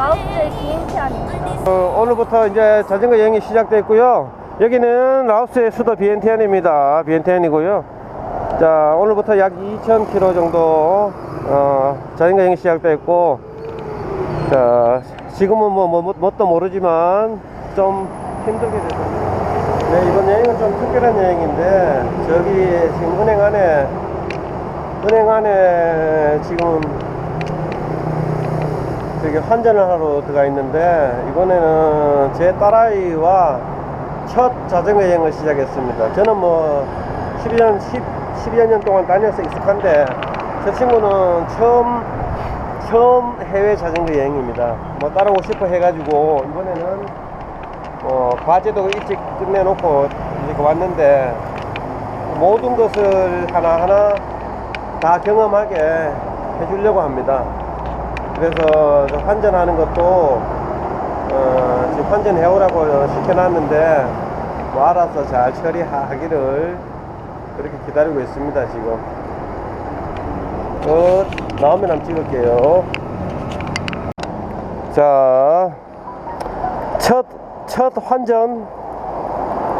라오스의 아닙니다. 어, 오늘부터 이제 자전거 여행이 시작됐고요. 여기는 라오스의 수도 비엔티안입니다. 비엔티안이고요. 자, 오늘부터 약 2,000km 정도 어, 자전거 여행이 시작됐고, 자, 지금은 뭐, 뭐, 뭣도 모르지만 좀 힘들게 됐습니다. 네, 이번 여행은 좀 특별한 여행인데, 저기 지금 은행 안에, 은행 안에 지금 저기 환전을 하러 들어가 있는데 이번에는 제 딸아이와 첫 자전거 여행을 시작했습니다. 저는 뭐 12년 10, 12여 년 동안 다녀서 익숙한데 저 친구는 처음 처음 해외 자전거 여행입니다. 뭐 따라오고 싶어 해가지고 이번에는 어, 과제도 일찍 끝내놓고 이렇게 왔는데 모든 것을 하나하나 다 경험하게 해주려고 합니다. 그래서 저 환전하는 것도 어, 지금 환전해오라고 시켜놨는데 뭐 알아서 잘 처리하기를 그렇게 기다리고 있습니다 지금 끝 나오면 한번 찍을게요 자첫 첫 환전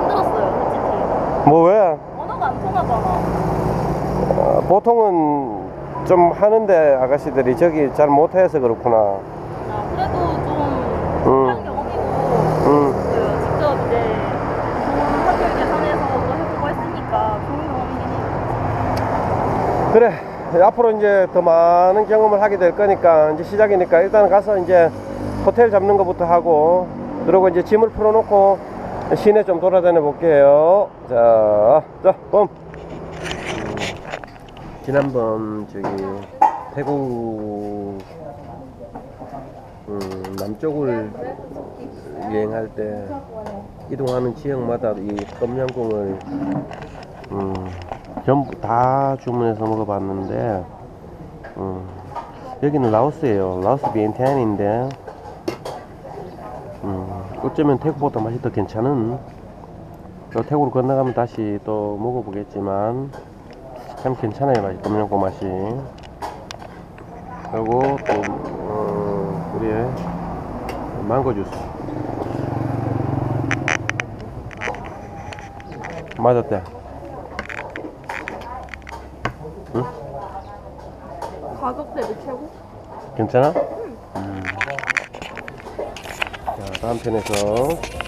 힘들었어요, 솔직히. 뭐 왜? 언어가 안 통하잖아. 어, 보통은 좀 하는데 아가씨들이 저기 잘 못해서 그렇구나 아, 그래도 좀 음. 경험이고, 음. 그 직접 이제 좋은 학교 예산에서 또 해보고 했으니까 좋은 경험이긴 해요. 그래 앞으로 이제 더 많은 경험을 하게 될 거니까 이제 시작이니까 일단 가서 이제 호텔 잡는 것부터 하고 그리고 이제 짐을 풀어놓고 시내 좀 돌아다녀 볼게요 자, 자, 봄 지난번 저기 태국 음, 남쪽을 여행할 때 이동하는 지역마다 이 똠양꿍을 음, 전부 다 주문해서 먹어봤는데 음, 여기는 라오스예요. 라오스 비엔티안인데 음, 어쩌면 태국보다 맛이 더 괜찮은 또 태국으로 건너가면 다시 또 먹어보겠지만 참 괜찮아요 맛이 똠양꿍 맛이 그리고 또 어, 우리의 망고 주스 맞았대 응? 가격 대비 최고? 괜찮아? 음. 자, 다음 편에서